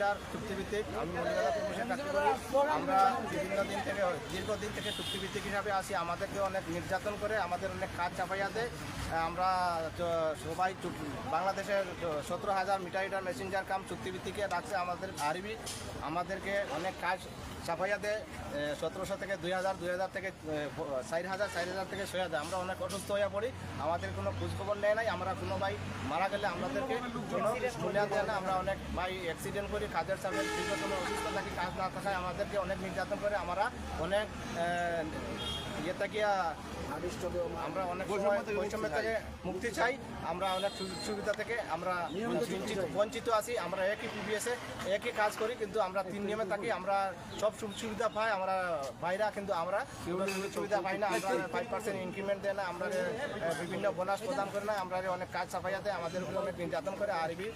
তার চুক্তিভিত্তিক আমি চাকরি করি। আমরা বিভিন্ন দিন থেকে দীর্ঘদিন থেকে চুক্তিভিত্তিক হিসাবে আসি, আমাদেরকে অনেক নির্যাতন করে, আমাদের অনেক কাজ চাপাইয়া দেয়। আমরা সবাই বাংলাদেশের সতেরো হাজার মিটার মেসেঞ্জার কাম চুক্তিভিত্তিকে রাখছে আমাদের আরবি। আমাদেরকে অনেক কাজ চাপাইয়া দেয় সতেরোশো থেকে দুই হাজার দুই হাজার থেকে চার হাজার চার হাজার থেকে ছয় হাজার। আমরা অনেক অসুস্থ হয়ে পড়ি, আমাদের কোনো খোঁজখবর নেয় নাই। আমরা কোনো ভাই মারা গেলে আমাদেরকে কোনো দেয় না। আমরা অনেক ভাই অ্যাক্সিডেন্ট করি কাজের সামনে দীর্ঘ সময় অসুস্থ থাকি, কাজ না থাকায় আমাদেরকে অনেক নির্যাতন করে, আমরা অনেক ইয়ে থাকিয়া আমরা অনেক বৈষম্য থেকে মুক্তি চাই। আমরা অনেক সুযোগ সুবিধা থেকে আমরা বঞ্চিত আছি। আমরা একই পিবিএসে একই কাজ করি কিন্তু আমরা তিন নিয়মে থাকি। আমরা সব সুবিধা পাই। আমরা বাইরা কিন্তু আমরা সুযোগ সুবিধা পাই না। আমরা ফাইভ পার্সেন্ট ইনক্রিমেন্ট দেয় না। আমরা বিভিন্ন বোনাস প্রদান করে না। আমরা অনেক কাজ সাফাইয়া দেয় আমাদের উপরে অনেক নির্যাতন করে। আরবি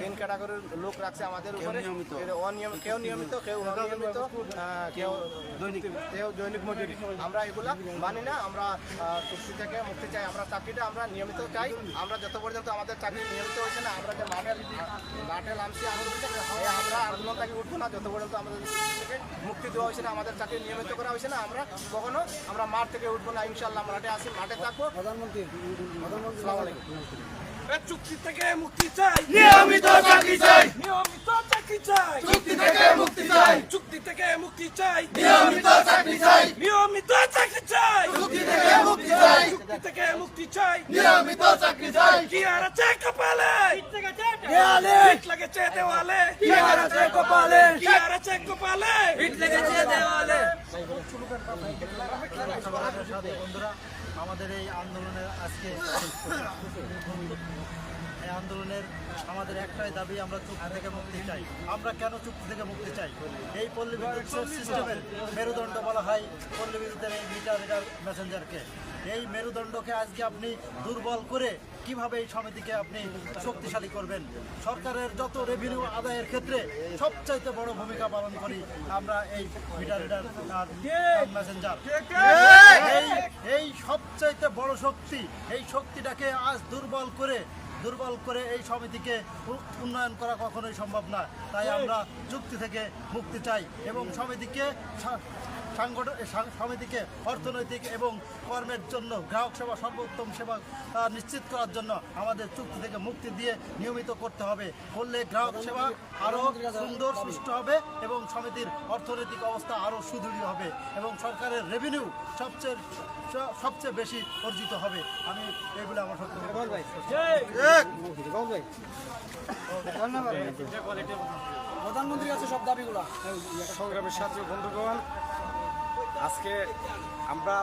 তিন ক্যাটাগরির লোক রাখছে আমাদের উপরে। অনিয়ম কেউ নিয়মিত কেউ অনিয়মিত কেউ দৈনিক কেউ দৈনিক মজুরি। আমরা এগুলা মানি না আমরা চুক্তি থেকে মুক্তি চাই। আমরা চাকরিটা আমরা নিয়মিত চাই। আমরা যত পর্যন্ত আমাদের চাকরি নিয়মিত হয়েছে না আমরা যে মাঠে মাঠে নামছি আমরা আন্দোলন থেকে উঠবো না। যত পর্যন্ত আমাদের থেকে মুক্তি দেওয়া হয়েছে না আমাদের চাকরি নিয়মিত করা হয়েছে না আমরা কখনো আমরা মাঠ থেকে উঠবো না। ইনশাল্লাহ মাঠে আসি মাঠে থাকব। প্রধানমন্ত্রী আসসালামু আলাইকুম। চুক্তি থেকে মুক্তি চাই। নিয়মিত চাকরি চাই। নিয়মিত চাকরি চাই। চুক্তি থেকে মুক্তি চাই। চুক্তি থেকে মুক্তি চাই। নিয়মিত চাকরি চাই। নিয়মিত থেকে মুক্তি চাই। থেকে মুক্তি চাই। নিয়মিত চাকরি চাই। কি আর আছে কপালে। দেয়ালে ইট লেগেছে দেওয়ালে। কি আর আছে কপালে। কি আর আছে কপালে। ইট লেগেছে দেওয়ালে। বন্ধুরা আমাদের এই আন্দোলনের আজকে আন্দোলনের আমাদের একটাই দাবি, আমরা চুক্তি থেকে মুক্তি চাই। আমরা কেন চুক্তি থেকে মুক্তি চাই? এই পল্লী সিস্টেমের মেরুদণ্ড বলা হয় পল্লী বিদ্যুতের এই মিটার রিডার মেসেঞ্জারকে। এই মেরুদণ্ডকে আজকে আপনি দুর্বল করে কীভাবে এই সমিতিকে আপনি শক্তিশালী করবেন? সরকারের যত রেভিনিউ আদায়ের ক্ষেত্রে সবচাইতে বড় ভূমিকা পালন করি আমরা এই মিটার রিডার মেসেঞ্জার এই সবচাইতে বড় শক্তি, এই শক্তিটাকে আজ দুর্বল করে দুর্বল করে এই সমিতিকে উন্নয়ন করা কখনোই সম্ভব না। তাই আমরা যুক্তি থেকে মুক্তি চাই এবং সমিতিকে সাংগঠন সমিতিকে অর্থনৈতিক এবং কর্মের জন্য গ্রাহক সেবা সর্বোত্তম সেবা নিশ্চিত করার জন্য আমাদের চুক্তি থেকে মুক্তি দিয়ে নিয়মিত করতে হবে। করলে গ্রাহক সেবা আরও সুন্দর সুষ্ঠু হবে এবং সমিতির অর্থনৈতিক অবস্থা আরও সুদৃঢ় হবে এবং সরকারের রেভিনিউ সবচেয়ে সবচেয়ে বেশি অর্জিত হবে। আমি এগুলো আমার সত্য প্রধানমন্ত্রীর কাছে সব দাবিগুলো। সংগ্রামের সাথে বন্ধুগণ আজকে আমরা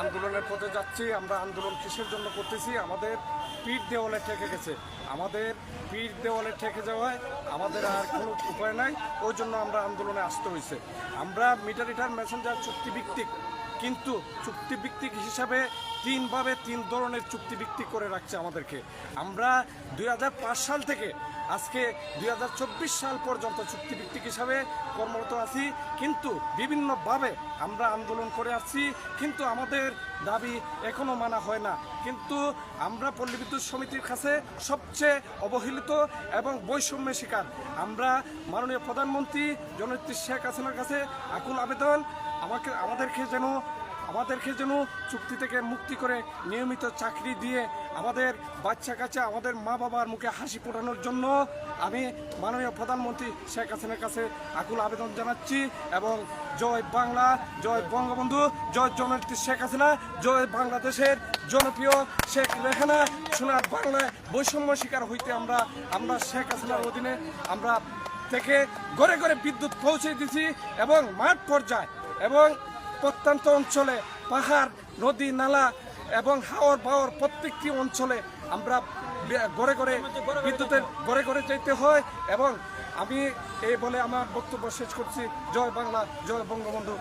আন্দোলনের পথে যাচ্ছি, আমরা আন্দোলন কিসের জন্য করতেছি? আমাদের পিঠ দেওয়ালে ঠেকে গেছে। আমাদের পিঠ দেওয়ালে ঠেকে যাওয়ায় আমাদের আর কোনো উপায় নাই, ওই জন্য আমরা আন্দোলনে আসতে হয়েছে। আমরা মিটার ইটার মেসেঞ্জার চুক্তিভিত্তিক কিন্তু চুক্তিভিত্তিক হিসাবে তিনভাবে তিন ধরনের চুক্তিভিত্তিক করে রাখছে আমাদেরকে। আমরা দুই হাজার পাঁচ সাল থেকে আজকে দুই হাজার চব্বিশ সাল পর্যন্ত চুক্তিভিত্তিক হিসাবে কর্মরত আছি, কিন্তু বিভিন্নভাবে আমরা আন্দোলন করে আসছি, কিন্তু আমাদের দাবি এখনও মানা হয় না। কিন্তু আমরা পল্লী বিদ্যুৎ সমিতির কাছে সবচেয়ে অবহেলিত এবং বৈষম্যের শিকার। আমরা মাননীয় প্রধানমন্ত্রী জননেত্রী শেখ হাসিনার কাছে আকুল আবেদন, আমাকে আমাদেরকে যেন আমাদেরকে যেন চুক্তি থেকে মুক্তি করে নিয়মিত চাকরি দিয়ে আমাদের বাচ্চা কাচ্চা আমাদের মা বাবার মুখে হাসি ফোটানোর জন্য আমি মাননীয় প্রধানমন্ত্রী শেখ হাসিনার কাছে আকুল আবেদন জানাচ্ছি এবং জয় বাংলা, জয় বঙ্গবন্ধু, জয় জননেত্রী শেখ হাসিনা, জয় বাংলাদেশের জনপ্রিয় শেখ রেখানা সোনার বাংলায় বৈষম্য শিকার হইতে আমরা আমরা শেখ হাসিনার অধীনে আমরা থেকে ঘরে ঘরে বিদ্যুৎ পৌঁছে দিছি এবং মাঠ পর্যায়ে এবং প্রত্যন্ত অঞ্চলে পাহাড়, নদী, নালা এবং হাওর বাওয়ার প্রত্যেকটি অঞ্চলে আমরা গড়ে গড়ে বিদ্যুতের গড়ে গড়ে যেতে হয় এবং আমি এই বলে আমার বক্তব্য শেষ করছি। জয় বাংলা, জয় বঙ্গবন্ধু।